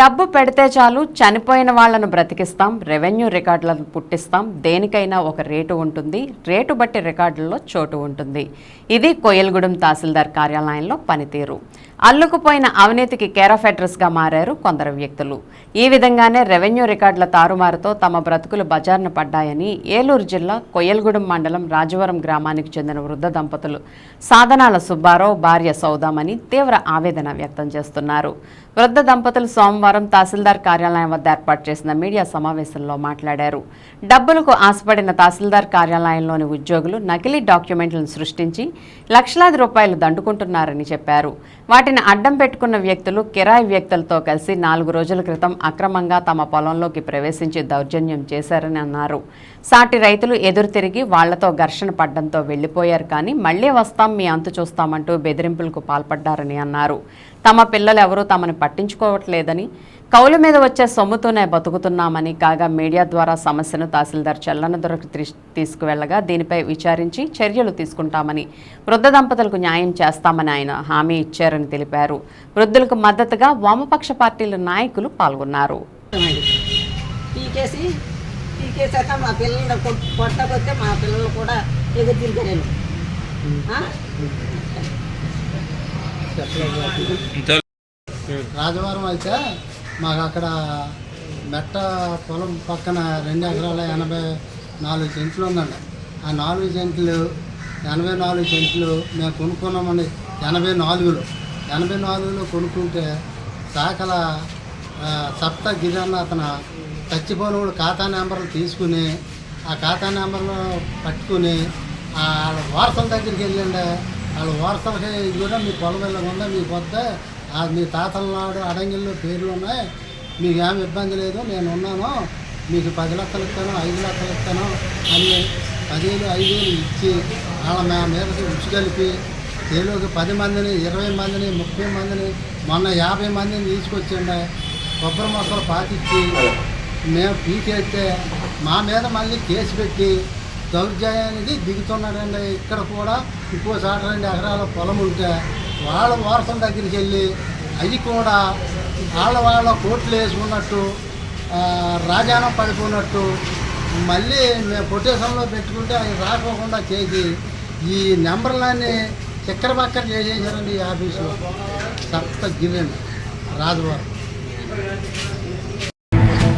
డబ్బు పెడితే చాలు చనిపోయిన వాళ్ళను బ్రతికిస్తాం రెవెన్యూ రికార్డులను పుట్టిస్తాం దేనికైనా ఒక రేటు ఉంటుంది రేటు బట్టి రికార్డుల్లో చోటు ఉంటుంది. ఇది కోయల్గూడెం తహసీల్దార్ కార్యాలయంలో పనితీరు. అల్లుకుపోయిన అవినీతికి కేర్ ఆఫ్ అడ్రస్గా మారారు కొందరు వ్యక్తులు. ఈ విధంగానే రెవెన్యూ రికార్డుల తారుమారుతో తమ బ్రతుకులు బజార్న పడ్డాయని ఏలూరు జిల్లా కొయ్యలగూడెం మండలం రాజవరం గ్రామానికి చెందిన వృద్ధ దంపతులు సాధనాల సుబ్బారావు భార్య సౌదామని తీవ్ర ఆవేదన వ్యక్తం చేస్తున్నారు. వృద్ధ దంపతులు సోమవారం తహసీల్దార్ కార్యాలయం వద్ద ఏర్పాటు చేసిన మీడియా సమావేశంలో మాట్లాడారు. డబ్బులకు ఆశపడిన తహసీల్దార్ కార్యాలయంలోని ఉద్యోగులు నకిలీ డాక్యుమెంట్లను సృష్టించి లక్షలాది రూపాయలు దండుకుంటున్నారని చెప్పారు. వాటి వాటిని అడ్డం పెట్టుకున్న వ్యక్తులు కిరాయి వ్యక్తులతో కలిసి నాలుగు రోజుల క్రితం అక్రమంగా తమ పొలంలోకి ప్రవేశించి దౌర్జన్యం చేశారని అన్నారు. సాటి రైతులు ఎదురు తిరిగి వాళ్ళతో ఘర్షణ పడ్డంతో వెళ్ళిపోయారు కానీ మళ్ళీ వస్తాం మీ అంతు చూస్తామంటూ బెదిరింపులకు పాల్పడ్డారని అన్నారు. తమ పిల్లలు ఎవరూ తమని పట్టించుకోవట్లేదని కౌలు మీద వచ్చే సొమ్ముతోనే బతుకుతున్నామని కాగా మీడియా ద్వారా సమస్యను తహసీల్దార్ చల్లనదురకు తీసుకువెళ్ళగా దీనిపై విచారించి చర్యలు తీసుకుంటామని వృద్ధ దంపతులకు న్యాయం చేస్తామని ఆయన హామీ ఇచ్చారని తెలిపారు. వృద్ధులకు మద్దతుగా వామపక్ష పార్టీల నాయకులు పాల్గొన్నారు. మా పిల్లలు కొట్- కొట్టకొస్తే మా పిల్లలు కూడా ఎదురు తిరిగారు రాజవరం అయితే మాకు అక్కడ మెట్ట పొలం పక్కన రెండు ఎకరాల ఎనభై నాలుగు సెంట్లు ఉందండి. ఆ నాలుగు సెంట్లు ఎనభై నాలుగు సెంట్లు మేము కొనుక్కున్నామండి. ఎనభై నాలుగులో. ఎనభై నాలుగులో కొనుక్కుంటే సాకల సప్త గిరిజన అతను చచ్చిపోయినప్పుడు ఖాతా నెంబర్లు తీసుకుని ఆ ఖాతా నెంబర్లు పట్టుకుని వాళ్ళ వారసుల దగ్గరికి వెళ్ళండి. వాళ్ళ వారసులకి ఇది కూడా మీ పొలం వెళ్ళకుండా ఉందా? మీకు వద్ద మీ తాతల నాడు అడంగిల్లో పేర్లు ఉన్నాయి. మీకు ఏమి ఇబ్బంది లేదు నేను ఉన్నాను. మీకు పది లక్షలు ఇస్తాను ఐదు లక్షలు ఇస్తాను అని పదివేలు ఐదు వేలు ఇచ్చి వాళ్ళ మా మీదకి రుచి కలిపి ఏలోకి పది మందిని ఇరవై మందిని ముప్పై మందిని మొన్న యాభై మందిని తీసుకొచ్చిండే. కొబ్బరి మొక్కలు పాతిచ్చి మేము పీకేస్తే మా మీద మళ్ళీ కేసు పెట్టి దౌర్జన్యానికి దిగుతున్నాడండి. ఇక్కడ కూడా ఇంకో చోట రెండు ఎకరాల పొలం ఉంటే వాళ్ళ వారసం దగ్గరికి వెళ్ళి అవి కూడా వాళ్ళ వాళ్ళ కోట్లు వేసుకున్నట్టు రాజానం పడిపోయినట్టు మళ్ళీ మేము పొటేషన్లో పెట్టుకుంటే అవి రాకోకుండా చేసి ఈ నెంబర్లన్నీ చక్కెర బక్కర చేసేసారండి ఈ ఆఫీసులో. సప్త గిరండి రాజువారు.